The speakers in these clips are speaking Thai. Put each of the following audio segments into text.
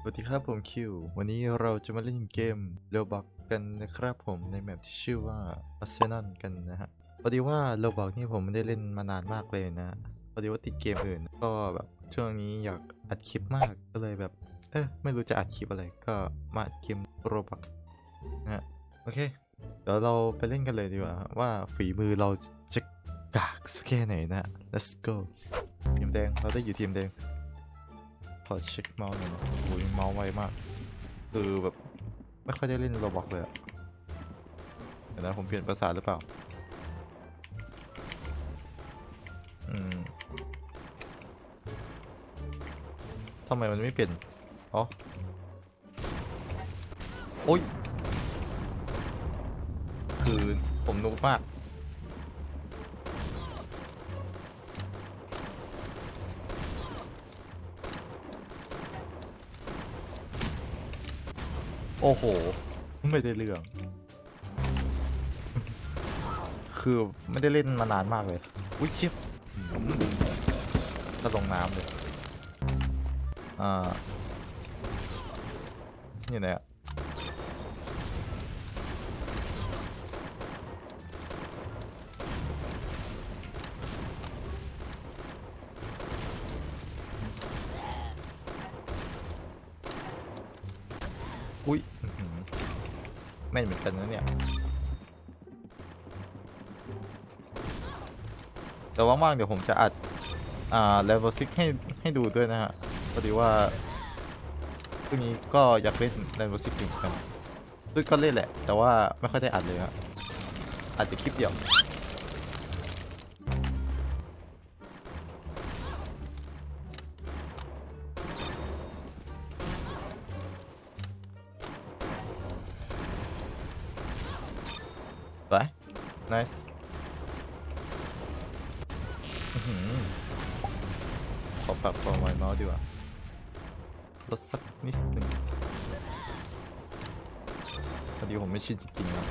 สวัสดีครับผมคิว วันนี้เราจะมาเล่นเกมโ o บอกกันนะครับผมในแมปที่ชื่อว่า Arsenal กันนะฮะพอดีว่าโ o บอกนี่ผมไม่ได้เล่นมานานมากเลยนะพอดีว่าติดเกมอื่น ก็แบบช่วงนี้อยากอัดคลิปมากก็เลยแบบ เออไม่รู้จะอัดคลิปอะไรก็มาอัดเกมโ o บอกนะฮะโอเคเดี๋ยวเราไปเล่นกันเลยดีกว่าว่าฝีมือเราจะกากสักแค่ไหนนะ let's go ทีมแดงเราได้อยู่ทีมแดง ขอเช็คเมาส์หน่อยนะโอ้ยเมาส์ไวมาก คือแบบ ไม่ค่อยได้เล่นโรบอกเลยอะเดี๋ยวนะผมเปลี่ยนภาษาหรือเปล่า อืมทำไมมันไม่เปลี่ยนอ๋อ โอ้ย คือผมนูบมาก โอ้โห ไม่ได้เรื่อง คือไม่ได้เล่นมานานมากเลย อุ้ยเจ็บจะลงน้ำเลย อ่า อยู่ไหนอะ ม่นเหมือนกันนะเนี่ยแต่ว่างๆเดี๋ยวผมจะอัด อ่า level 6ให้ให้ดูด้วยนะฮะพอดีว่าพรุ่งนี้ก็อยากเล่น level 6เหมือนกันซึ่งก็เล่นแหละ แต่ว่าไม่ค่อยได้อัดเลยฮะอัดแต่คลิปเดียว ไป nice อื้อหือขอปรับความไวเมาส์ดีกว่าลดสักนิดหนึ่งพอดีผมไม่ชินจริงๆนะ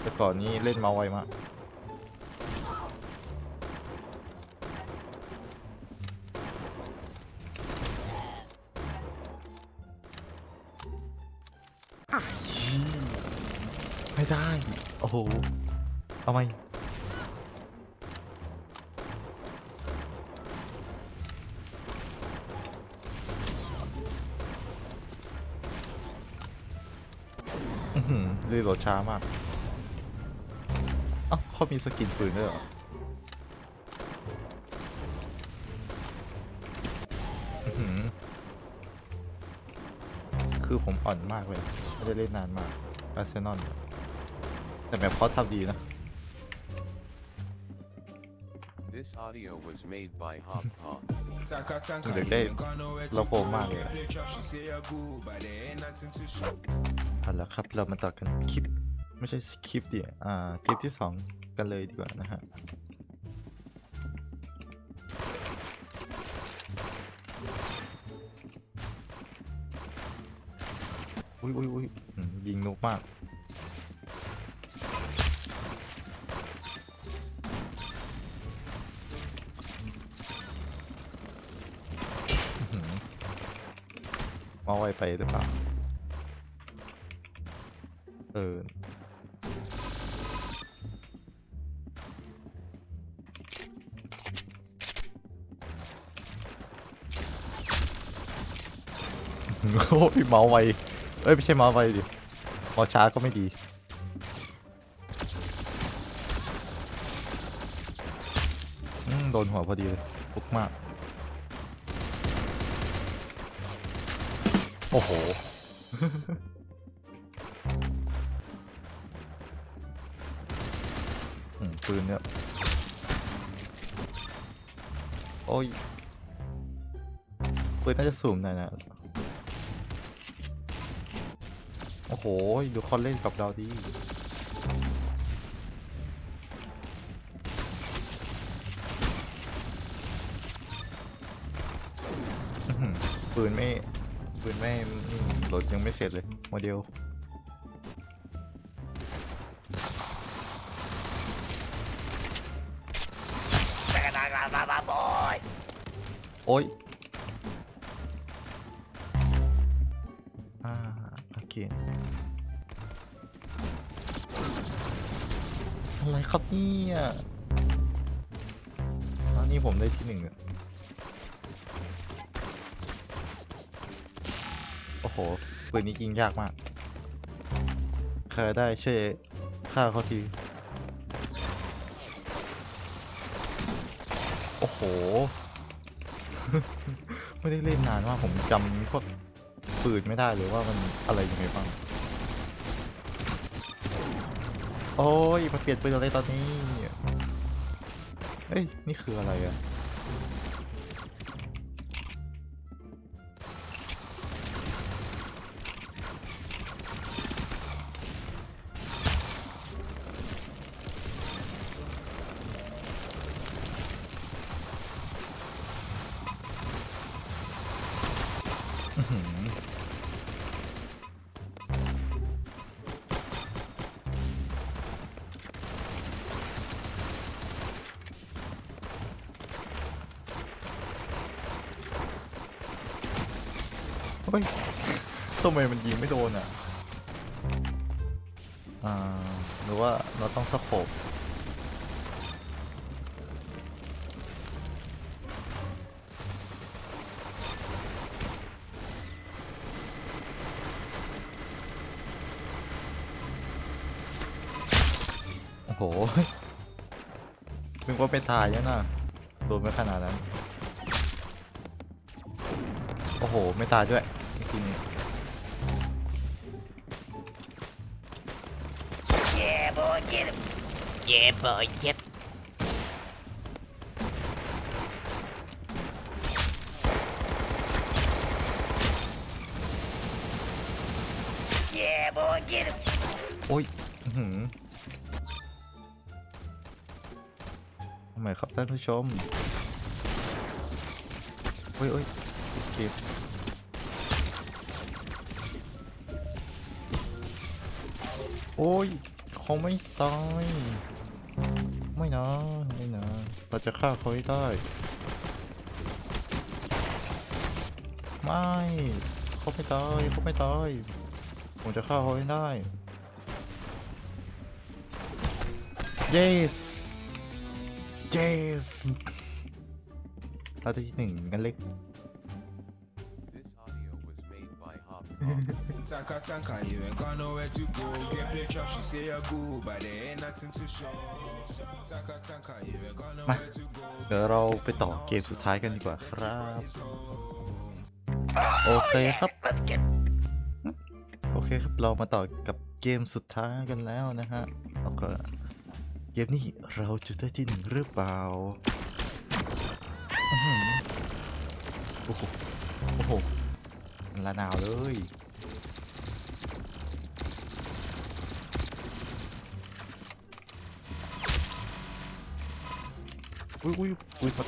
แต่ก่อนนี้เล่นเมาส์ไวมาก ไม่ได้ โอ้โห เอาไหมอื้อหือรีโหลดช้ามากเอ้าเขามีสกินปืนด้วยเหรออื้อหือคือผมอ่อนมากเลย ไม่ได้เล่นนานมากอาร์เซนอล แต่แบบเขาทำดีนะ This audio was made by Hop Hop. เด็กได้เราโปรมากเลยอะเอาละครับเรามาต่อกันคลิป ไม่ใช่คลิปดิอ่าคลิปที่สองกันเลยดีกว่านะฮะอุ้ยอุ้ยอุ้ยอืมยิงนุกมาก มาไวไปหรือเปล่า เออ โอ้ยเมาไว เอ้ย ไม่ใช่เมาไวดิเมาช้าก็ไม่ดีอืมโดนหัวพอดีเลยฟุกมาก อ้โห อืมปืนเนี่ย โอ้ยปืนน่าจะสูงหน่อยนะ โอ้โห ดูเขาเล่นกับเราดีปืนไม่ ปืนไม่นี่โหลดยังไม่เสร็จเลย โมเดลโอ้ยอ่าโอเคอะไรครับเนี่ยตอนนี้ผมได้ที่หนึ่งอะโอ้โหปืนนี้ยิงยากมากใครได้ช่วยฆ่าเขาที โอ้โห ไม่ได้เล่นนานมากผมจำพวกปืนไม่ได้เลยว่ามันอะไรยังไงบ้าง โอ้ยมาเปลี่ยนปืนอะไรตอนนี้ เอ้ย นี่คืออะไรอะ เฮ้ยทำไมมันยิงไม่โดนอะอ่าหรือว่าเราต้องสโคบโอ้โหนึกว่าเป็นตายแล้วนะโดนไม่ขนาดนั้น โอ้โห ไม่ตายด้วย ทีนี้ Yeah, boy, get him. Yeah, boy, get. Yeah, boy, get him. โอ้ยอื้อหือทำไมครับท่านผู้ชมโอ้ยโอ้ยเก็บ โอ้ยเขาไม่ตาย ไม่นะ ไม่นะ เราจะฆ่าเขาให้ได้ ไม่เขาไม่ตายเขาไม่ตาย ผมจะฆ่าเขาให้ได้ yes yes เราได้ที่หนึ่งกันเล็ก Hop Pop. Tanka tanka, you ain't got nowhere to go. Get play trap, she say you go, but there ain't nothing to show. Tanka tanka, you ain't got nowhere to go. เดี๋ยวเราไปต่อเกมสุดท้ายกันดีกว่าครับ โอเคครับ Let's get. โอเคครับ เรามาต่อกับเกมสุดท้ายกันแล้วนะฮะแล้วก็เกมนี้เราจะได้ที่หนึ่งหรือเปล่าอื้อหือโอ้โห โอ้โหละนาวเลย อุ้ยอุ้ยปืนหมด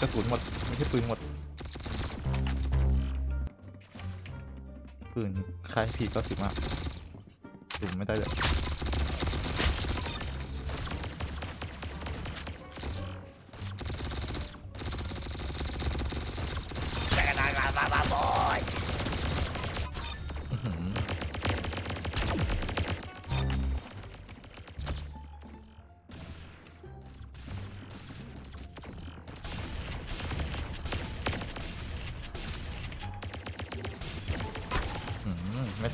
กระสุนหมดไม่ใช่ปืนหมด ปืนคลายผีก็สิบมากถึงไม่ได้เลย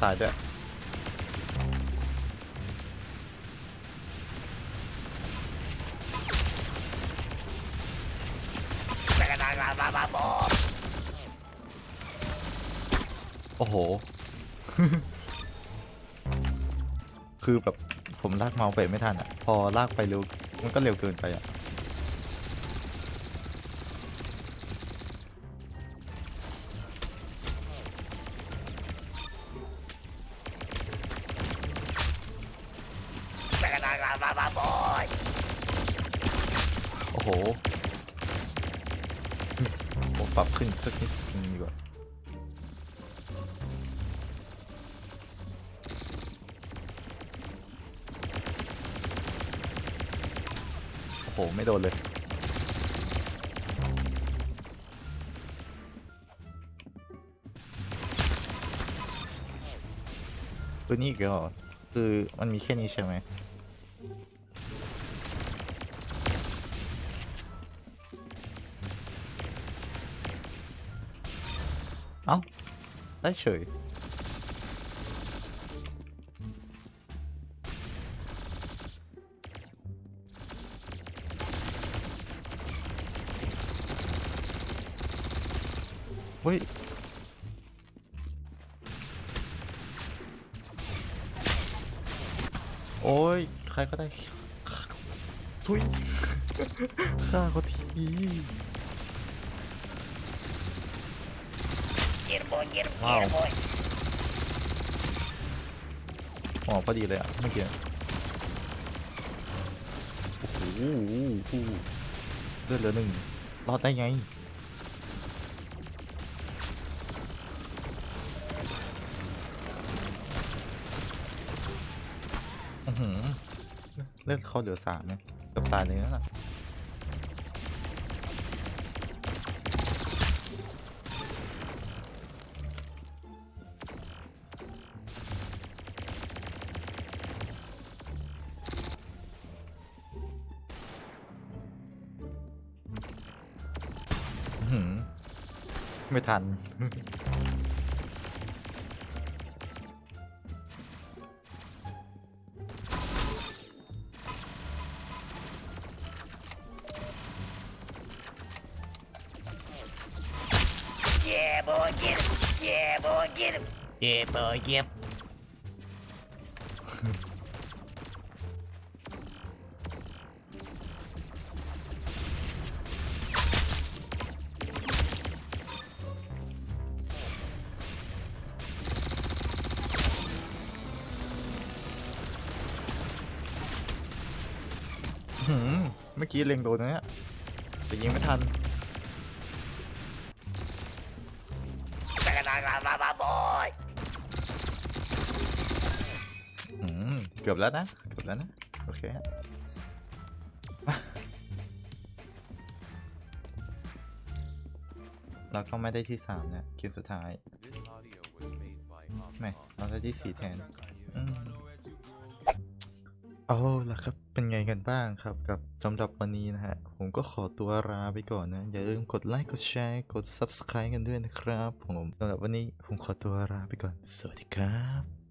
ตายด้วย boy. โอ้โห คือแบบผมลากเมาส์ไปไม่ทันอะ พอลากไปเร็ว มันก็เร็วเกินไปอะ boy. โอ้โหผมปรับขึ้นสักนิดนึงดีกว่าโอ้โห ไม่โดนเลยตัวนี้อีก็คือมันมีแค่นี้ใช่ไหม อ้าได้เฉยเฮ้ยโอ้ย ใครก็ได้ ทุยฆ่าเขาที Get him, boy, get him, Wow. get him, boy. หมอพอดีเลยอะเมื่อกี้โอ้โหเลือดเหลือหนึ่งรอดได้ไง อื้อหือเลือดเขาเหลือสามเนี่ยเกับตายเลยนั่นน่ะอื้อ ไม่ทัน Yeah, boy, get him. Yeah, boy, get him. Yeah, boy, get เมื่อกี้เล็งโดนนะเนี่ยแต่ยิงไม่ทัน boy. อืมเกือบแล้วนะ เกือบแล้วนะ โอเคฮะมาเราก็ไม่ได้ที่สามเนี่ยเกมสุดท้าย This audio was made by Hop แม่ Hop. เราได้ที่สี่แทนอืมเอาล่ะครับ เป็นไงกันบ้างครับกับสำหรับวันนี้นะฮะ ผมก็ขอตัวลาไปก่อนนะ อย่าลืมกดไลค์กดแชร์กด Subscribe กันด้วยนะครับผมสำหรับวันนี้ผมขอตัวลาไปก่อน สวัสดีครับ